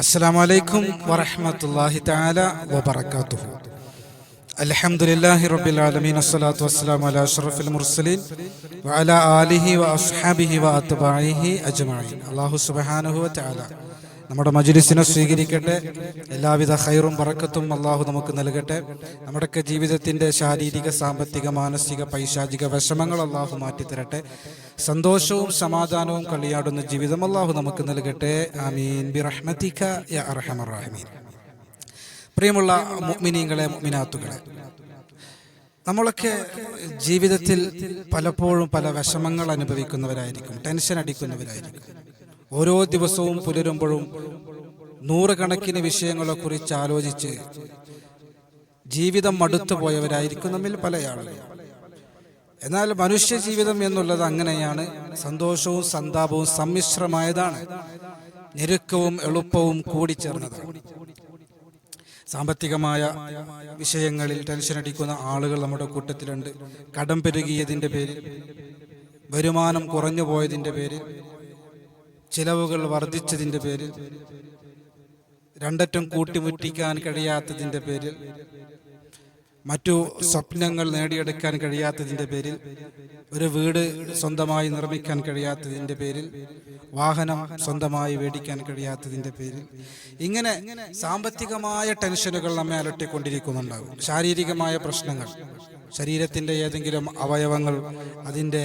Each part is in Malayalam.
അസ്സാമലൈക്കും വറഹമത്തല്ലാഹി താല വബർക്കാത്തു അലഹമുല്ലാഹി റബ്ബിൽ ആലമീൻ. അസ്സലാത്തു വസ്സലാം അല അഷ്റഫിൽ മുർസലീൻ വഅലാ ആലിഹി വഅസ്ഹാബിഹി വഅത്ബാഇഹി അജ്മഈൻ. അല്ലാഹു സുബ്ഹാനഹു വ തആല നമ്മുടെ മജുലിസിനെ സ്വീകരിക്കട്ടെ. എല്ലാവിധ ഹൈറും പറക്കത്തും അള്ളാഹു നമുക്ക് നൽകട്ടെ. നമ്മുടെയൊക്കെ ജീവിതത്തിന്റെ ശാരീരിക സാമ്പത്തിക മാനസിക പൈശാചിക വിഷമങ്ങൾ അള്ളാഹു മാറ്റിത്തരട്ടെ. സന്തോഷവും സമാധാനവും കളിയാടുന്ന ജീവിതം അള്ളാഹു നമുക്ക് നൽകട്ടെ. ആമീൻ. പ്രിയമുള്ള മുഅ്മിനീങ്ങളെ മിനാത്തുകളെ നമ്മളൊക്കെ ജീവിതത്തിൽ പലപ്പോഴും പല വിഷമങ്ങൾ അനുഭവിക്കുന്നവരായിരിക്കും. ടെൻഷൻ അടിക്കുന്നവരായിരിക്കും. ഓരോ ദിവസവും പുലരുമ്പോഴും നൂറുകണക്കിന് വിഷയങ്ങളെ കുറിച്ച് ആലോചിച്ച് ജീവിതം മടുത്തു പോയവരായിരിക്കും നമ്മിൽ പല ആളുകളും എന്നാൽ മനുഷ്യ ജീവിതം എന്നുള്ളത് അങ്ങനെയാണ്. സന്തോഷവും സന്താപവും സമ്മിശ്രമായതാണ്. ഞെരുക്കവും എളുപ്പവും കൂടിച്ചേർന്നതാണ് സാമ്പത്തികമായ വിഷയങ്ങളിൽ ടെൻഷൻ അടിക്കുന്ന ആളുകൾ നമ്മുടെ കൂട്ടത്തിലുണ്ട്. കടം പെരുകിയതിന്റെ പേരിൽ വരുമാനം കുറഞ്ഞു പോയതിന്റെ പേരിൽ ചിലവുകൾ വർദ്ധിച്ചതിന്റെ പേരിൽ രണ്ടറ്റം കൂട്ടിമുറ്റിക്കാൻ കഴിയാത്തതിന്റെ പേരിൽ മറ്റു സ്വപ്നങ്ങൾ നേടിയെടുക്കാൻ കഴിയാത്തതിന്റെ പേരിൽ ഒരു വീട് സ്വന്തമായി നിർമ്മിക്കാൻ കഴിയാത്തതിന്റെ പേരിൽ വാഹനം സ്വന്തമായി മേടിക്കാൻ കഴിയാത്തതിന്റെ പേരിൽ. ഇങ്ങനെ സാമ്പത്തികമായ ടെൻഷനുകൾ നമ്മെ അലട്ടിക്കൊണ്ടിരിക്കുന്നുണ്ടാകും. ശാരീരികമായ പ്രശ്നങ്ങൾ. ശരീരത്തിന്റെ ഏതെങ്കിലും അവയവങ്ങൾ അതിന്റെ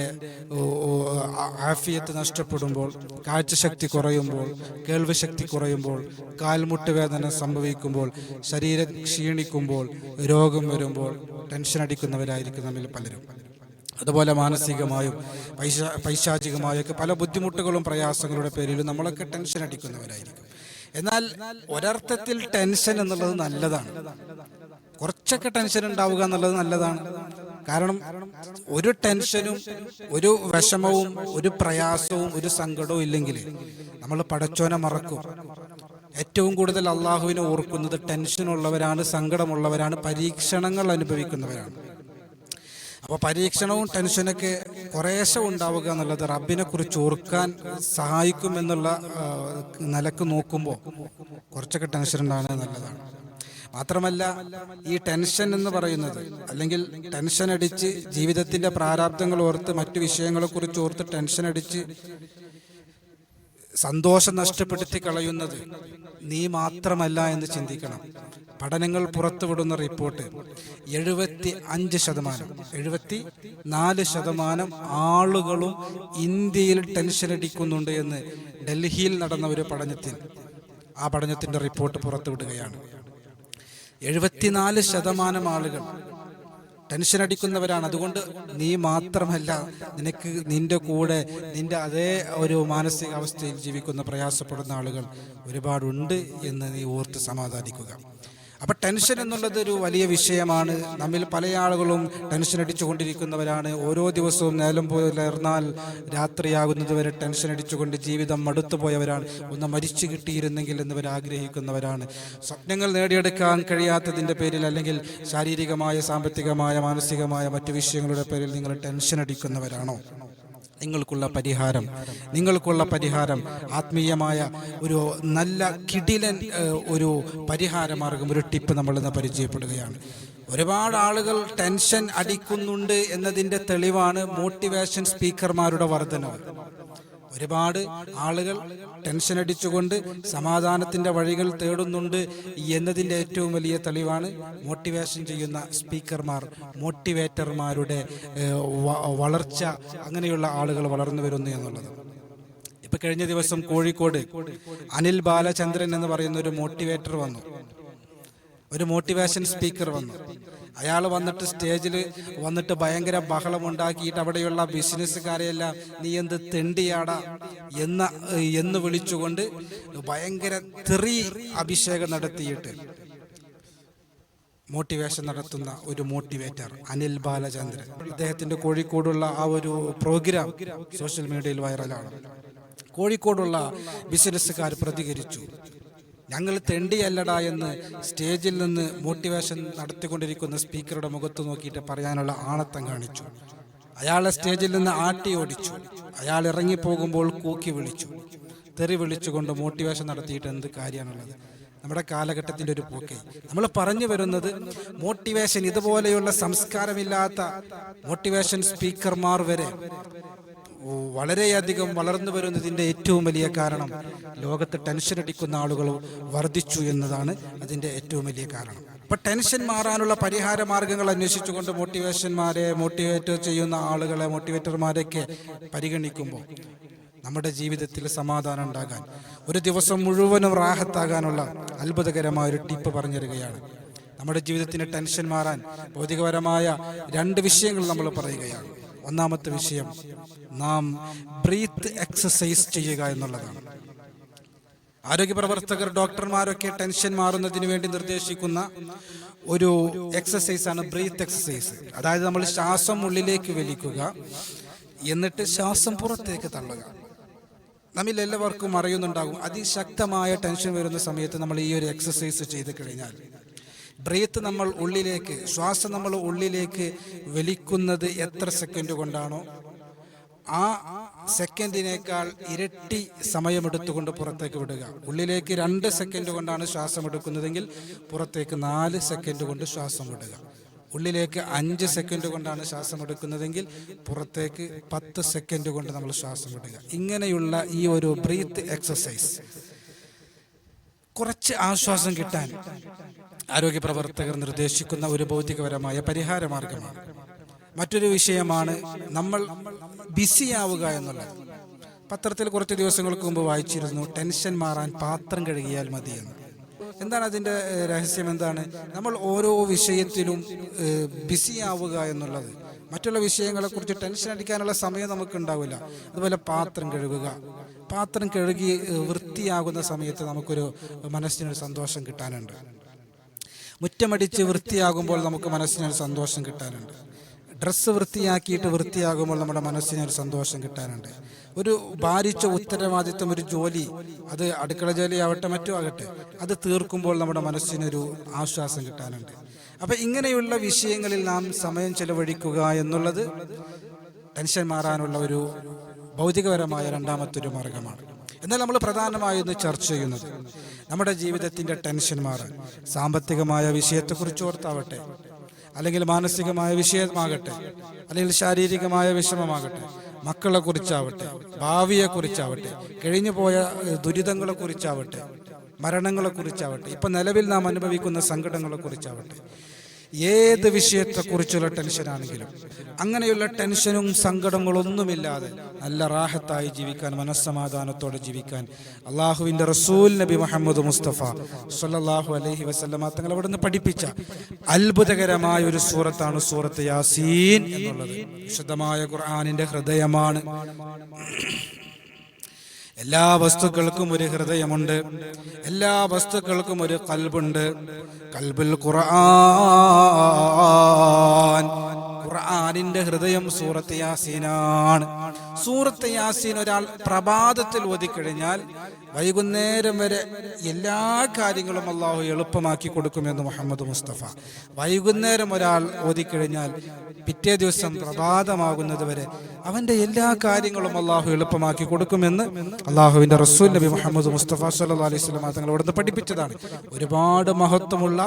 ആഫിയത്ത് നഷ്ടപ്പെടുമ്പോൾ കാഴ്ചശക്തി കുറയുമ്പോൾ കേൾവിശക്തി കുറയുമ്പോൾ കാൽമുട്ട് വേദന സംഭവിക്കുമ്പോൾ ശരീരം ക്ഷീണിക്കുമ്പോൾ രോഗം വരുമ്പോൾ ടെൻഷൻ അടിക്കുന്നവരായിരിക്കും നമ്മിൽ പലരും. അതുപോലെ മാനസികമായും പൈശ പൈശാചികമായൊക്കെ പല ബുദ്ധിമുട്ടുകളും പ്രയാസങ്ങളുടെ പേരിൽ നമ്മളൊക്കെ ടെൻഷൻ അടിക്കുന്നവരായിരിക്കും. എന്നാൽ ഒരർത്ഥത്തിൽ ടെൻഷൻ എന്നുള്ളത് നല്ലതാണ്. കുറച്ചൊക്കെ ടെൻഷൻ ഉണ്ടാവുക എന്നുള്ളത് നല്ലതാണ്. കാരണം ഒരു ടെൻഷനും ഒരു വിഷമവും ഒരു പ്രയാസവും ഒരു സങ്കടവും ഇല്ലെങ്കിൽ നമ്മൾ പടച്ചോനെ മറക്കും. ഏറ്റവും കൂടുതൽ അള്ളാഹുവിനെ ഓർക്കുന്നത് ടെൻഷനുള്ളവരാണ് സങ്കടമുള്ളവരാണ് പരീക്ഷണങ്ങൾ അനുഭവിക്കുന്നവരാണ്. അപ്പോൾ പരീക്ഷണവും ടെൻഷനൊക്കെ കുറേശ്ശെ ഉണ്ടാവുക എന്നുള്ളത് റബ്ബിനെ കുറിച്ച് ഓർക്കാൻ സഹായിക്കും എന്നുള്ള നിലയ്ക്ക് നോക്കുമ്പോൾ കുറച്ചൊക്കെ ടെൻഷൻ ഉണ്ടാകുന്നത് നല്ലതാണ്. മാത്രമല്ല ഈ ടെൻഷൻ എന്ന് പറയുന്നത് അല്ലെങ്കിൽ ടെൻഷൻ അടിച്ച് ജീവിതത്തിന്റെ പ്രാരാബ്ദങ്ങൾ ഓർത്ത് മറ്റു വിഷയങ്ങളെ കുറിച്ച് ഓർത്ത് ടെൻഷൻ അടിച്ച് സന്തോഷം നഷ്ടപ്പെടുത്തി കളയുന്നത് നീ മാത്രമല്ല എന്ന് ചിന്തിക്കണം. പഠനങ്ങൾ പുറത്തുവിടുന്ന റിപ്പോർട്ട് എഴുപത്തി അഞ്ച് ശതമാനം എഴുപത്തി നാല് ശതമാനം ആളുകളും ഇന്ത്യയിൽ ടെൻഷൻ അടിക്കുന്നുണ്ട് എന്ന് ഡൽഹിയിൽ നടന്ന ഒരു പഠനത്തിൽ ആ പഠനത്തിന്റെ റിപ്പോർട്ട് പുറത്തുവിടുകയാണ്. എഴുപത്തിനാല് ശതമാനം ആളുകൾ ടെൻഷൻ അടിക്കുന്നവരാണ്. അതുകൊണ്ട് നീ മാത്രമല്ല നിനക്ക് നിന്റെ കൂടെ നിന്റെ അതേ ഒരു മാനസികാവസ്ഥയിൽ ജീവിക്കുന്ന പ്രയാസപ്പെടുന്ന ആളുകൾ ഒരുപാടുണ്ട് എന്ന് നീ ഓർത്ത് സമാധാനിക്കുക. അപ്പൊ ടെൻഷൻ എന്നുള്ളത് ഒരു വലിയ വിഷയമാണ്. നമ്മിൽ പല ആളുകളും ടെൻഷൻ അടിച്ചുകൊണ്ടിരിക്കുന്നവരാണ്. ഓരോ ദിവസവും നേലം പുലർന്നാൽ രാത്രിയാകുന്നത് വരെ ടെൻഷൻ അടിച്ചുകൊണ്ട് ജീവിതം മടുത്തു പോയവരാണ്. ഒന്ന് മരിച്ചു കിട്ടിയിരുന്നെങ്കിൽ എന്നിവർ ആഗ്രഹിക്കുന്നവരാണ്. സ്വപ്നങ്ങൾ നേടിയെടുക്കാൻ കഴിയാത്തതിന്റെ പേരിൽ അല്ലെങ്കിൽ ശാരീരികമായ സാമ്പത്തികമായ മാനസികമായ മറ്റു വിഷയങ്ങളുടെ പേരിൽ നിങ്ങൾ ടെൻഷൻ അടിക്കുന്നവരാണോ? നിങ്ങൾക്കുള്ള പരിഹാരം. നിങ്ങൾക്കുള്ള പരിഹാരം. ആത്മീയമായ ഒരു നല്ല കിടിലൻ ഒരു പരിഹാര മാർഗം ഒരു ടിപ്പ് നമ്മൾ ഇന്ന് പരിചയപ്പെടുകയാണ്. ഒരുപാട് ആളുകൾ ടെൻഷൻ അടിക്കുന്നുണ്ട് എന്നതിന്റെ തെളിവാണ് മോട്ടിവേഷൻ സ്പീക്കർമാരുടെ വർധനവ്. ഒരുപാട് ആളുകൾ ടെൻഷൻ അടിച്ചുകൊണ്ട് സമാധാനത്തിന്റെ വഴികൾ തേടുന്നുണ്ട് എന്നതിന്റെ ഏറ്റവും വലിയ തെളിവാണ് മോട്ടിവേഷൻ ചെയ്യുന്ന സ്പീക്കർമാർ മോട്ടിവേറ്റർമാരുടെ വളർച്ച അങ്ങനെയുള്ള ആളുകൾ വളർന്നു വരുന്നു എന്നുള്ളത്. ഇപ്പൊ കഴിഞ്ഞ ദിവസം കോഴിക്കോട് അനിൽ ബാലചന്ദ്രൻ എന്ന് പറയുന്ന ഒരു മോട്ടിവേറ്റർ വന്നു. ഒരു മോട്ടിവേഷൻ സ്പീക്കർ വന്നു. അയാൾ വന്നിട്ട് സ്റ്റേജിൽ വന്നിട്ട് ഭയങ്കര ബഹളം ഉണ്ടാക്കിയിട്ട് അവിടെയുള്ള ബിസിനസ്സുകാരെയെല്ലാം നീ എന്ത് തെണ്ടിയാടാ? എന്ന എന്ന് വിളിച്ചുകൊണ്ട് ഭയങ്കര തെറി അഭിഷേകം നടത്തിയിട്ട് മോട്ടിവേഷൻ നടത്തുന്ന ഒരു മോട്ടിവേറ്റർ അനിൽ ബാലചന്ദ്രൻ. അദ്ദേഹത്തിന്റെ കോഴിക്കോടുള്ള ആ ഒരു പ്രോഗ്രാം സോഷ്യൽ മീഡിയയിൽ വൈറലാണ്. കോഴിക്കോടുള്ള ബിസിനസ്സുകാർ പ്രതികരിച്ചു. ഞങ്ങൾ തെണ്ടിയല്ലടാ എന്ന് സ്റ്റേജിൽ നിന്ന് മോട്ടിവേഷൻ നടത്തിക്കൊണ്ടിരിക്കുന്ന സ്പീക്കറുടെ മുഖത്ത് നോക്കിയിട്ട് പറയാനുള്ള ആണത്തം കാണിച്ചു. അയാളെ സ്റ്റേജിൽ നിന്ന് ആട്ടി ഓടിച്ചു. അയാൾ ഇറങ്ങിപ്പോകുമ്പോൾ കൂക്കി വിളിച്ചു. തെറി വിളിച്ചുകൊണ്ട് മോട്ടിവേഷൻ നടത്തിയിട്ട് എന്ത് കാര്യമാണുള്ളത്? നമ്മുടെ കാലഘട്ടത്തിന്റെ ഒരു പോക്കെ. നമ്മൾ പറഞ്ഞു വരുന്നത് മോട്ടിവേഷൻ ഇതുപോലെയുള്ള സംസ്കാരമില്ലാത്ത മോട്ടിവേഷൻ സ്പീക്കർമാർ വരെ വളരെയധികം വളർന്നു വരുന്നതിന്റെ ഏറ്റവും വലിയ കാരണം ലോകത്ത് ടെൻഷൻ അടിക്കുന്ന ആളുകൾ വർദ്ധിച്ചു എന്നതാണ് അതിന്റെ ഏറ്റവും വലിയ കാരണം. ഇപ്പൊ ടെൻഷൻ മാറാനുള്ള പരിഹാര മാർഗങ്ങൾ അന്വേഷിച്ചുകൊണ്ട് മോട്ടിവേഷന്മാരെ മോട്ടിവേറ്റ് ചെയ്യുന്ന ആളുകളെ മോട്ടിവേറ്റർമാരെയൊക്കെ പരിഗണിക്കുമ്പോൾ നമ്മുടെ ജീവിതത്തിൽ സമാധാനം ഉണ്ടാകാൻ ഒരു ദിവസം മുഴുവനും റാഹത്താകാനുള്ള അത്ഭുതകരമായ ഒരു ടിപ്പ് പറഞ്ഞു നമ്മുടെ ജീവിതത്തിന് ടെൻഷൻ മാറാൻ ഭൗതികപരമായ രണ്ട് വിഷയങ്ങൾ നമ്മൾ പറയുകയാണ്. ഒന്നാമത്തെ വിഷയം നാം ബ്രീത്ത് എക്സസൈസ് ചെയ്യുക എന്നുള്ളതാണ്. ആരോഗ്യ പ്രവർത്തകർ ഡോക്ടർമാരൊക്കെ ടെൻഷൻ മാറുന്നതിന് വേണ്ടി നിർദ്ദേശിക്കുന്ന ഒരു എക്സസൈസ് ആണ് ബ്രീത്ത് എക്സസൈസ് അതായത് നമ്മൾ ശ്വാസം ഉള്ളിലേക്ക് വലിക്കുക എന്നിട്ട് ശ്വാസം പുറത്തേക്ക് തള്ളുക. നമ്മിൽ എല്ലാവർക്കും അറിയുന്നുണ്ടാകും അതിശക്തമായ ടെൻഷൻ വരുന്ന സമയത്ത് നമ്മൾ ഈ ഒരു എക്സസൈസ് ചെയ്ത് കഴിഞ്ഞാൽ ബ്രീത്ത് നമ്മൾ ഉള്ളിലേക്ക് ശ്വാസം നമ്മൾ ഉള്ളിലേക്ക് വലിക്കുന്നത് എത്ര സെക്കൻഡ് കൊണ്ടാണോ? ആ സെക്കൻഡിനേക്കാൾ ഇരട്ടി സമയമെടുത്തുകൊണ്ട് പുറത്തേക്ക് വിടുക. ഉള്ളിലേക്ക് രണ്ട് സെക്കൻഡ് കൊണ്ടാണ് ശ്വാസം എടുക്കുന്നതെങ്കിൽ പുറത്തേക്ക് നാല് സെക്കൻഡ് കൊണ്ട് ശ്വാസം വിടുക. ഉള്ളിലേക്ക് അഞ്ച് സെക്കൻഡ് കൊണ്ടാണ് ശ്വാസം എടുക്കുന്നതെങ്കിൽ പുറത്തേക്ക് പത്ത് സെക്കൻഡ് കൊണ്ട് നമ്മൾ ശ്വാസം വിടുക. ഇങ്ങനെയുള്ള ഈ ഒരു ബ്രീത്ത് എക്സസൈസ്. കുറച്ച് ആശ്വാസം കിട്ടാൻ ആരോഗ്യ പ്രവർത്തകർ നിർദ്ദേശിക്കുന്ന ഒരു ഭൗതികപരമായ പരിഹാര മാർഗമാണ് മറ്റൊരു വിഷയമാണ് നമ്മൾ ബിസിയാവുക എന്നുള്ളത്. പത്രത്തിൽ കുറച്ച് ദിവസങ്ങൾക്ക് മുമ്പ് വായിച്ചിരുന്നു ടെൻഷൻ മാറാൻ പാത്രം കഴുകിയാൽ മതി എന്ന് എന്താണ് അതിന്റെ രഹസ്യം എന്താണ്? നമ്മൾ ഓരോ വിഷയത്തിലും ബിസി ബിസിയാവുക എന്നുള്ളത്. മറ്റുള്ള വിഷയങ്ങളെക്കുറിച്ച് ടെൻഷൻ അടിക്കാനുള്ള സമയം നമുക്ക് ഉണ്ടാവില്ല. അതുപോലെ പാത്രം കഴുകുക. പാത്രം കഴുകി വൃത്തിയാകുന്ന സമയത്ത് നമുക്കൊരു മനസ്സിനൊരു സന്തോഷം കിട്ടാനുണ്ട്. മുറ്റമടിച്ച് വൃത്തിയാകുമ്പോൾ നമുക്ക് മനസ്സിനൊരു സന്തോഷം കിട്ടാനുണ്ട്. ഡ്രസ്സ് വൃത്തിയാക്കിയിട്ട് വൃത്തിയാകുമ്പോൾ നമ്മുടെ മനസ്സിനൊരു സന്തോഷം കിട്ടാനുണ്ട്. ഒരു ഭാരിച്ച ഉത്തരവാദിത്വം ഒരു ജോലി അത് അടുക്കള ജോലി ആവട്ടെ മറ്റോ ആകട്ടെ അത് തീർക്കുമ്പോൾ നമ്മുടെ മനസ്സിനൊരു ആശ്വാസം കിട്ടാനുണ്ട്. അപ്പൊ ഇങ്ങനെയുള്ള വിഷയങ്ങളിൽ നാം സമയം ചെലവഴിക്കുക എന്നുള്ളത് ടെൻഷൻ മാറാനുള്ള ഒരു ഭൗതികപരമായ രണ്ടാമത്തെ ഒരു മാർഗമാണ്. എന്നാൽ നമ്മൾ പ്രധാനമായും ഇന്ന് ചർച്ച ചെയ്യുന്നത് നമ്മുടെ ജീവിതത്തിന്റെ ടെൻഷൻ മാറാൻ സാമ്പത്തികമായ വിഷയത്തെക്കുറിച്ച് ഓർത്താവട്ടെ അല്ലെങ്കിൽ മാനസികമായ വിഷയമാകട്ടെ അല്ലെങ്കിൽ ശാരീരികമായ വിഷമമാകട്ടെ മക്കളെ കുറിച്ചാവട്ടെ ഭാവിയെ കുറിച്ചാവട്ടെ കഴിഞ്ഞു പോയ ദുരിതങ്ങളെക്കുറിച്ചാവട്ടെ ദുരിതങ്ങളെ കുറിച്ചാവട്ടെ മരണങ്ങളെ കുറിച്ചാവട്ടെ ഇപ്പൊ നിലവിൽ നാം അനുഭവിക്കുന്ന സങ്കടങ്ങളെ കുറിച്ചാവട്ടെ ഏത് വിഷയത്തെക്കുറിച്ചുള്ള ടെൻഷനാണെങ്കിലും അങ്ങനെയുള്ള ടെൻഷനും സങ്കടങ്ങളൊന്നുമില്ലാതെ നല്ല റാഹത്തായി ജീവിക്കാൻ മനസ്സമാധാനത്തോടെ ജീവിക്കാൻ അള്ളാഹുവിന്റെ റസൂൽ നബി മുഹമ്മദ് മുസ്തഫ സല്ലാഹു അലഹി വസല്ലമ തങ്ങൾ അവിടെ നിന്ന് പഠിപ്പിച്ച അത്ഭുതകരമായ ഒരു സൂറത്താണ് സൂറത്ത് യാസീൻ എന്നുള്ളത്. വിശുദ്ധമായ ഖുർആാനിന്റെ ഹൃദയമാണ്. എല്ലാ വസ്തുക്കൾക്കും ഒരു ഹൃദയമുണ്ട്. എല്ലാ വസ്തുക്കൾക്കും ഒരു കൽബുണ്ട്. കൽബിൽ ഖുർആൻ. ഖുർആനിന്റെ ഹൃദയം സൂറത്ത് യാസീനാണ്. സൂറത്ത് യാസീൻ ഒരാൾ പ്രഭാതത്തിൽ ഓതിക്കഴിഞ്ഞാൽ വൈകുന്നേരം വരെ എല്ലാ കാര്യങ്ങളും അള്ളാഹു എളുപ്പമാക്കി കൊടുക്കുമെന്ന് മുഹമ്മദ് മുസ്തഫ. വൈകുന്നേരം ഒരാൾ ഓതിക്കഴിഞ്ഞാൽ പിറ്റേ ദിവസം പ്രഭാതമാകുന്നത് വരെ അവന്റെ എല്ലാ കാര്യങ്ങളും അള്ളാഹു എളുപ്പമാക്കി കൊടുക്കുമെന്ന് അള്ളാഹുവിന്റെ റസൂൽ നബി മുഹമ്മദ് മുസ്തഫ സല്ലല്ലാഹു അലൈഹി വസല്ലം തങ്ങൾ അവിടുന്ന് പഠിപ്പിച്ചതാണ്. ഒരുപാട് മഹത്വമുള്ള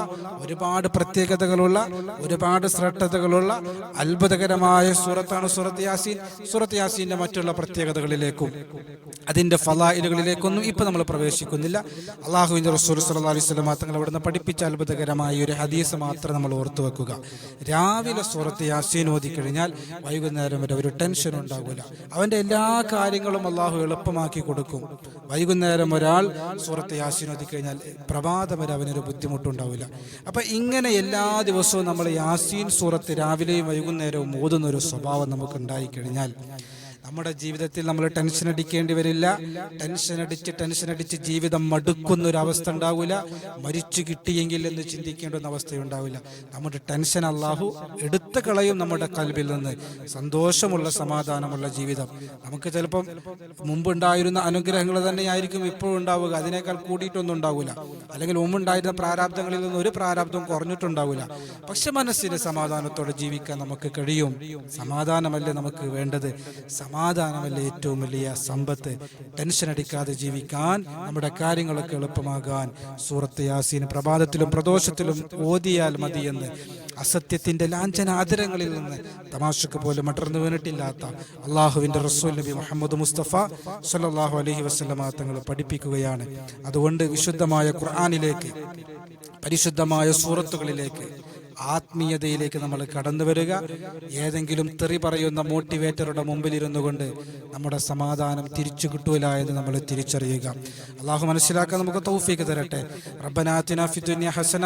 ഒരുപാട് പ്രത്യേകതകളുള്ള ഒരുപാട് ശ്രദ്ധതകളുള്ള അത്ഭുതകരമായ സൂറത്താണ് സൂറത്ത് യാസീൻ. സൂറത്ത് യാസീന്റെ മറ്റുള്ള പ്രത്യേകതകളിലേക്കും അതിന്റെ ഫലായിലുകളിലേക്കൊന്നും ഇപ്പൊ നമ്മൾ പ്രവേശിക്കുന്നില്ല. അള്ളാഹുവിന്റെ റസൂൽ സല്ലല്ലാഹു അലൈഹി വസല്ലം തങ്ങൾ അവിടുന്ന് പഠിപ്പിച്ച അത്ഭുതകരമായ ഒരു ഹദീസ് മാത്രം നമ്മൾ ഓർത്തു വെക്കുക. രാവിലെ സൂറത്ത് യാസീൻ ഓതി കഴിഞ്ഞാൽ വൈകുന്നേരം വരെ ഒരു ടെൻഷൻ ഉണ്ടാകില്ല അവന്റെ എല്ലാ കാര്യങ്ങളും അള്ളാഹു എളുപ്പമാക്കി കൊടുക്കും. വൈകുന്നേരം ഒരാൾ സൂറത്ത് യാസീൻ ഓതി കഴിഞ്ഞാൽ പ്രഭാതം വരെ അവനൊരു ബുദ്ധിമുട്ടുണ്ടാവില്ല. അപ്പൊ ഇങ്ങനെ എല്ലാ ദിവസവും നമ്മൾ യാസീൻ സൂറത്ത് രാവിലെയും വൈകുന്നേരവും ഓതുന്ന ഒരു സ്വഭാവം നമുക്ക് ഉണ്ടായിക്കഴിഞ്ഞാൽ നമ്മുടെ ജീവിതത്തിൽ നമ്മൾ ടെൻഷൻ അടിക്കേണ്ടി വരില്ല. ടെൻഷൻ അടിച്ച് ടെൻഷൻ അടിച്ച് ജീവിതം മടുക്കുന്ന ഒരു അവസ്ഥ ഉണ്ടാവില്ല. മരിച്ചു കിട്ടിയെങ്കിൽ എന്ന് ചിന്തിക്കേണ്ടുന്ന അവസ്ഥയുണ്ടാവില്ല. നമ്മുടെ ടെൻഷൻ അള്ളാഹു എടുത്തു കളയും നമ്മുടെ കൽബിൽ നിന്ന്. സന്തോഷമുള്ള സമാധാനമുള്ള ജീവിതം. നമുക്ക് ചിലപ്പം മുമ്പുണ്ടായിരുന്ന അനുഗ്രഹങ്ങൾ തന്നെയായിരിക്കും ഇപ്പോഴും ഉണ്ടാവുക. അതിനേക്കാൾ കൂടിയിട്ടൊന്നും ഉണ്ടാവില്ല. അല്ലെങ്കിൽ മുമ്പുണ്ടായിരുന്ന പ്രാരാബ്ദങ്ങളിൽ നിന്ന് ഒരു പ്രാരാബ്ദവും കുറഞ്ഞിട്ടുണ്ടാവില്ല. പക്ഷെ മനസ്സിന് സമാധാനത്തോടെ ജീവിക്കാൻ നമുക്ക് കഴിയും. സമാധാനമല്ലേ നമുക്ക് വേണ്ടത്? സമാ സമാധാനമല്ലേ ഏറ്റവും വലിയ സമ്പത്ത്? ടെൻഷൻ അടിക്കാതെ ജീവിക്കാൻ നമ്മുടെ കാര്യങ്ങളൊക്കെ എളുപ്പമാകാൻ. സൂറത്ത് യാസീൻ പ്രഭാതത്തിലും പ്രദോഷത്തിലും ഓതിയാൽ മതിയെന്ന്. അസത്യത്തിന്റെ ലാഞ്ചന ആദരങ്ങളിൽ നിന്ന്. തമാശക്ക് പോലും അടർന്നു വീണിട്ടില്ലാത്ത അള്ളാഹുവിന്റെ റസൂൽ നബി മുഹമ്മദ് മുസ്തഫ സല്ലല്ലാഹു അലഹി വസല്ലമ തങ്ങൾ പഠിപ്പിക്കുകയാണ്. അതുകൊണ്ട് വിശുദ്ധമായ ഖുർആാനിലേക്ക് പരിശുദ്ധമായ സൂറത്തുകളിലേക്ക് ആത്മീയതയിലേക്ക് നമ്മൾ കടന്നു വരിക ഏതെങ്കിലും തെറി പറയുന്ന മോട്ടിവേറ്ററുടെ മുമ്പിൽ ഇരുന്നു കൊണ്ട് നമ്മുടെ സമാധാനം തിരിച്ചു കിട്ടൂല എന്ന് നമ്മൾ തിരിച്ചറിയുക. അള്ളാഹു മനസ്സിലാക്കാൻ നമുക്ക് തൗഫീക്ക് തരട്ടെ. റബ്ബനാത്തിന ഫിദുനിയ ഹസന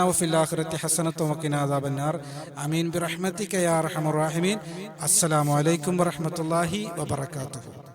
ബിറഹ്മതിക യാ അസ്സലാമു അലൈക്കും വറഹ്മത്തുള്ളാഹി വബറകാതുഹു.